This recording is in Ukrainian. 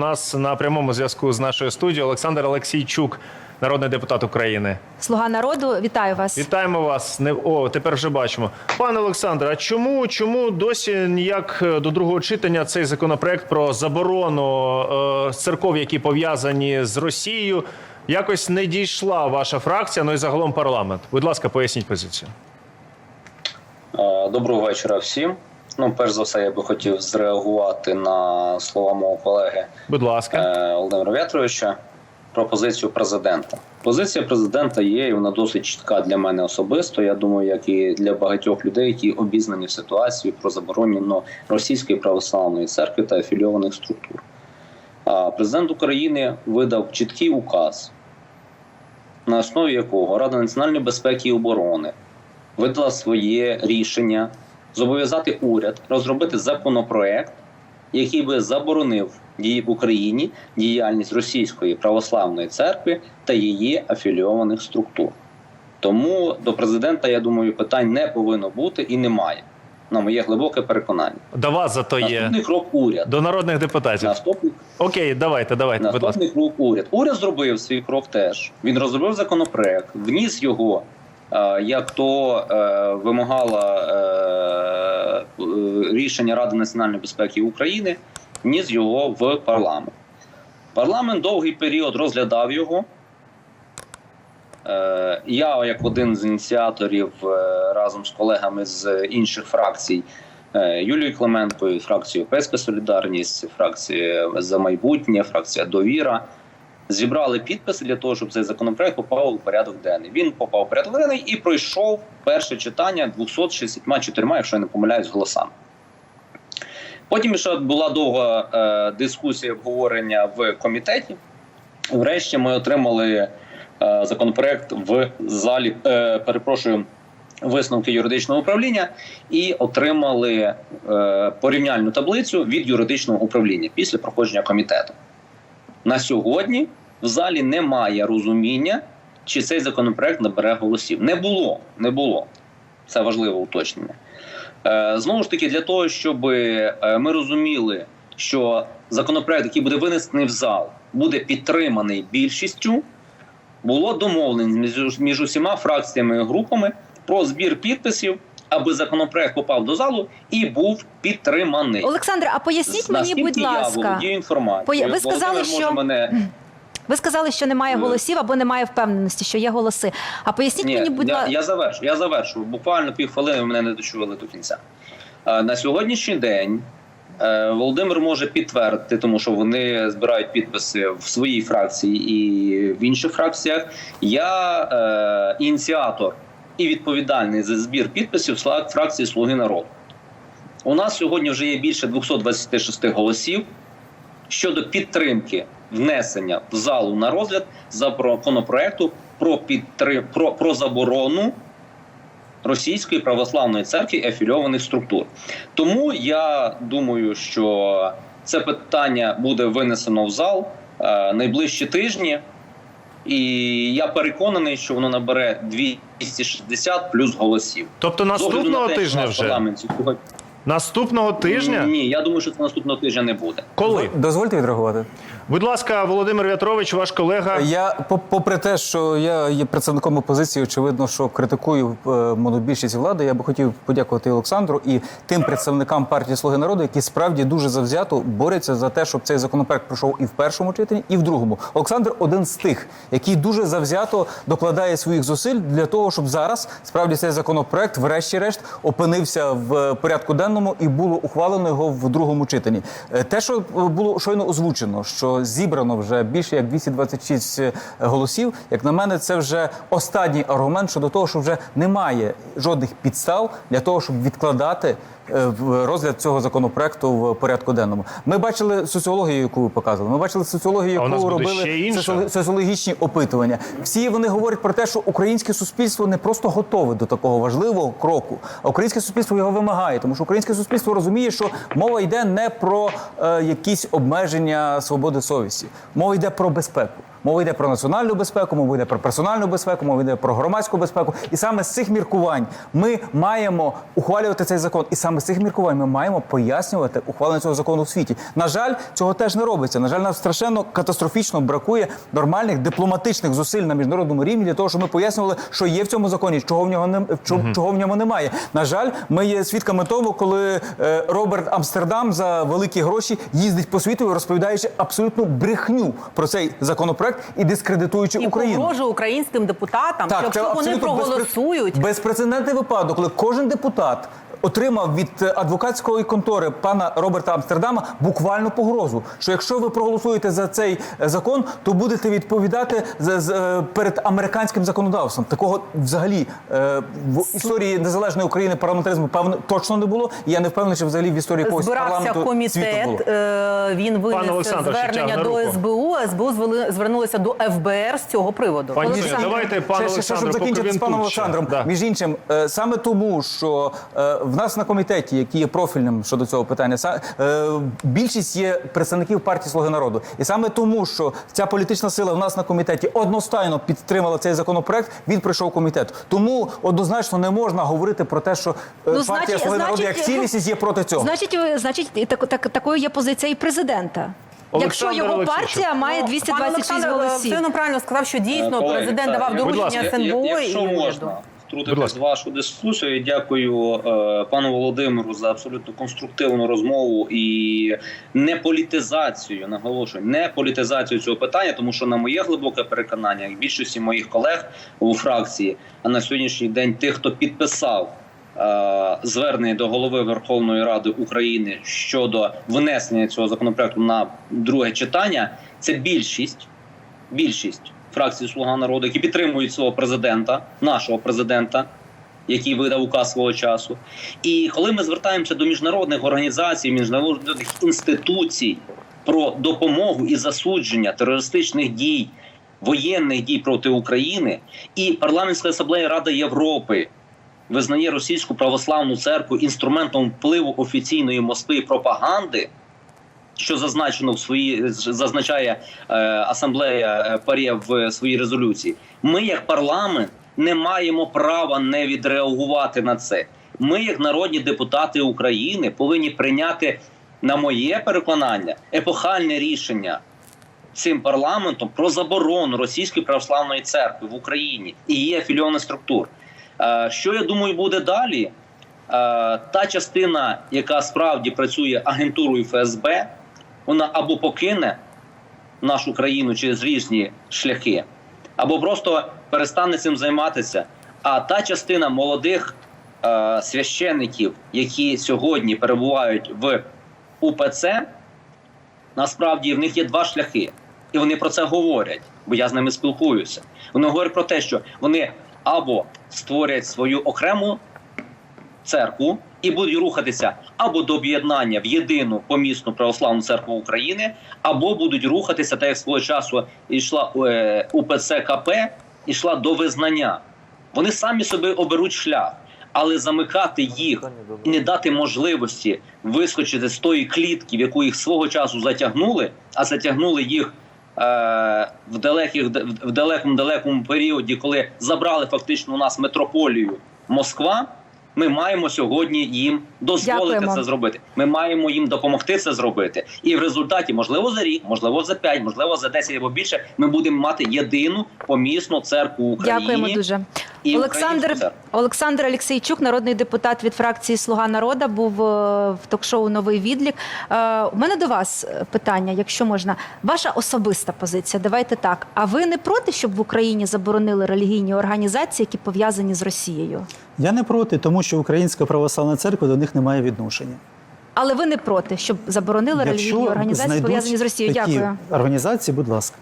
У нас на прямому зв'язку з нашою студією Олександр Олексійчук, народний депутат України. Слуга народу, вітаю вас. Вітаємо вас. Не о, тепер вже бачимо. Пане Олександре, а чому, чому досі ніяк е, до другого читання цей законопроект про заборону е, церков, які пов'язані з Росією, якось не дійшла ваша фракція, ну і загалом парламент? Будь ласка, поясніть позицію. Доброго вечора всім. Ну, перш за все, я би хотів зреагувати на слова мого колеги Будь ласка. е, Володимира В'ятровича про позицію президента. Позиція президента є, і вона досить чітка для мене особисто. Я думаю, як і для багатьох людей, які обізнані в ситуації про заборонено російської православної церкви та афілійованих структур. А Президент України видав чіткий указ, на основі якого Рада національної безпеки і оборони видала своє рішення зобов'язати уряд розробити законопроект, який би заборонив дії в Україні діяльність Російської православної церкви та її афілійованих структур. Тому до президента, я думаю, питань не повинно бути і немає. На моє глибоке переконання. До вас зато є. Наступний крок уряд. До народних депутатів. Наступний Окей, давайте, давайте, будь ласка. Крок уряд. Уряд зробив свій крок теж. Він розробив законопроект, вніс його, як то е, вимагало е, е, рішення Ради національної безпеки України, вніс його в парламент. Парламент довгий період розглядав його. Е, Я, як один з ініціаторів, е, разом з колегами з інших фракцій, е, Юлією Клименкою, фракцією Європейська Солідарність, фракція за майбутнє, фракція Довіра. Зібрали підписи для того, щоб цей законопроект попав у порядок денний. Він попав у порядок денний і пройшов перше читання 264, якщо я не помиляюсь, голосами. Потім ще була довга е, дискусія обговорення в комітеті. Врешті ми отримали е, законопроект в залі. Е, перепрошую. Висновки юридичного управління і отримали е, порівняльну таблицю від юридичного управління після проходження комітету. На сьогодні в залі немає розуміння, чи цей законопроект набере голосів. Не було, не було. Це важливе уточнення. Е, Знову ж таки, для того, щоб е, ми розуміли, що законопроект, який буде винесений в зал, буде підтриманий більшістю, було домовлено між, між усіма фракціями і групами про збір підписів, аби законопроект попав до залу і був підтриманий. Олександр, а поясніть мені, Наскільки будь я ласка. інформацією. Поя- ви сказали, Володимир що- мене Ви сказали, що немає голосів або немає впевненості, що є голоси. А поясніть Ні, мені, будь я, ласка, я завершу. Я завершу. Буквально півхвилини ви мене не дочували до кінця. Е, На сьогоднішній день е, Володимир може підтвердити, тому що вони збирають підписи в своїй фракції і в інших фракціях. Я е, ініціатор і відповідальний за збір підписів фракції Слуги народу. У нас сьогодні вже є більше 226 голосів щодо підтримки внесення в залу на розгляд законопроекту про підтри... про, про заборону російської православної церкви і афільованих структур. Тому я думаю, що це питання буде винесено в зал е, найближчі тижні. І я переконаний, що воно набере 260 плюс голосів. Тобто наступного на те, тижня в вже? парламенті сьогодні- Наступного тижня? Ні, я думаю, що це наступного тижня не буде. Коли? Дозвольте відреагувати. Будь ласка, Володимир В'ятрович, ваш колега. Я попри те, що я є представником опозиції, очевидно, що критикую е, монобільшість влади. Я би хотів подякувати Олександру і тим представникам партії Слуги народу, які справді дуже завзято борються за те, щоб цей законопроект пройшов і в першому читанні, і в другому. Олександр один з тих, який дуже завзято докладає своїх зусиль для того, щоб зараз справді цей законопроект, врешті-решт, опинився в порядку денному і було ухвалено його в другому читанні. Е, Те, що було щойно озвучено, що зібрано вже більше як 226 голосів, як на мене, це вже останній аргумент щодо того, що вже немає жодних підстав для того, щоб відкладати е, розгляд цього законопроекту в порядку денному. Ми бачили соціологію, яку ви показували. Ми бачили соціологію, яку робили соціологічні опитування. Всі вони говорять про те, що українське суспільство не просто готове до такого важливого кроку, а українське суспільство його вимагає, тому що українське суспільство розуміє, що мова йде не про е, якісь обмеження свободи совісті, мова йде про безпеку. Мова йде про національну безпеку, мова йде про персональну безпеку, мова йде про громадську безпеку. І саме з цих міркувань ми маємо ухвалювати цей закон. І саме з цих міркувань ми маємо пояснювати ухвалення цього закону в світі. На жаль, цього теж не робиться. На жаль, нам страшенно катастрофічно бракує нормальних дипломатичних зусиль на міжнародному рівні для того, щоб ми пояснювали, що є в цьому законі, чого в нього не чого, чого в ньому немає. На жаль, ми є свідками того, коли е, Роберт Амстердам за великі гроші їздить по світу, розповідаючи абсолютну брехню про цей законопроект і дискредитуючи І Україну. погрожує українським депутатам, що якщо вони проголосують, безпрецедентний випадок, коли кожен депутат. Отримав від е, адвокатської контори пана Роберта Амстердама буквально погрозу, що якщо ви проголосуєте за цей е, закон, то будете відповідати за, з, е, перед американським законодавством. Такого взагалі е, в історії незалежної України парламентаризму певно точно не було. І я не впевнений, що взагалі в історії якогось збирався парламенту світу було. комітет, е, він ще звернення до руку. СБУ, СБУ звели- звернулися до ФБР з цього приводу. Пані Олександр, давайте пане ще, ще, щоб закінчити з паном. Олександром. Да. Між іншим, е, саме тому, що е, в нас на комітеті, який є профільним щодо цього питання, са- е, більшість є представників партії Слуги народу, і саме тому, що ця політична сила в нас на комітеті одностайно підтримала цей законопроект, він пройшов комітет. Тому однозначно не можна говорити про те, що е, Ну, партія значить- Слуги народу як цілісність є проти цього. Значить, значить, і так, так, такою є позиція і президента. Якщо його Олексійович. партія має Ну, 226 пан Олександр, е, голосів. правильно сказав, що дійсно Колеги, президент так, давав доручення СНБО Якщо і можна втрутитись в вашу дискусію, дякую е, пану Володимиру за абсолютно конструктивну розмову і не політизацію, наголошую, не політизацію цього питання, тому що на моє глибоке переконання, як більшості моїх колег у фракції, а на сьогоднішній день тих, хто підписав. е, Звернення до голови Верховної Ради України щодо внесення цього законопроекту на друге читання. Це більшість, більшість фракції Слуга народу, які підтримують свого президента, нашого президента, який видав указ свого часу. І коли ми звертаємося до міжнародних організацій, міжнародних інституцій про допомогу і засудження терористичних дій, воєнних дій проти України, і парламентська асамблея Ради Європи. Визнає російську православну церкву інструментом впливу офіційної Москви і пропаганди, що зазначено в своїй зазначає е, асамблея е, ПАРЄ в своїй резолюції. Ми, як парламент, не маємо права не відреагувати на це. Ми, як народні депутати України, повинні прийняти, на моє переконання, епохальне рішення цим парламентом про заборону російської православної церкви в Україні і її афілійованих структур. Е, Що я думаю, буде далі? Е, Та частина, яка справді працює агентурою ФСБ, вона або покине нашу країну через різні шляхи, або просто перестане цим займатися. А та частина молодих е, священиків, які сьогодні перебувають в УПЦ, насправді в них є два шляхи, і вони про це говорять, бо я з ними спілкуюся. Вони говорять про те, що вони або створять свою окрему церкву і будуть рухатися або до об'єднання в єдину помісну православну церкву України, або будуть рухатися, так як свого часу йшла е, УПЦ КП, йшла до визнання. Вони самі собі оберуть шлях, але замикати їх і не дати можливості вискочити з тої клітки, в яку їх свого часу затягнули, а затягнули їх. е, В далеких в далекому далекому періоді, коли забрали фактично у нас метрополію Москва, ми маємо сьогодні їм дозволити Дякуємо. це зробити. Ми маємо їм допомогти це зробити. І в результаті, можливо, за рік, можливо, за п'ять, можливо, за 10 або більше, ми будемо мати єдину помісну церкву в Україні. Дякуємо дуже. І Олександр. Олександр Олексійчук, народний депутат від фракції Слуга народа, був е, в ток-шоу Новий відлік. Е, У мене до вас е, питання, якщо можна. Ваша особиста позиція. Давайте так. А ви не проти, щоб в Україні заборонили релігійні організації, які пов'язані з Росією? Я не проти, тому що Українська православна церква до них не має відношення. Але ви не проти, щоб заборонили релігійні організації, пов'язані з Росією? такі Дякую. організації, будь ласка.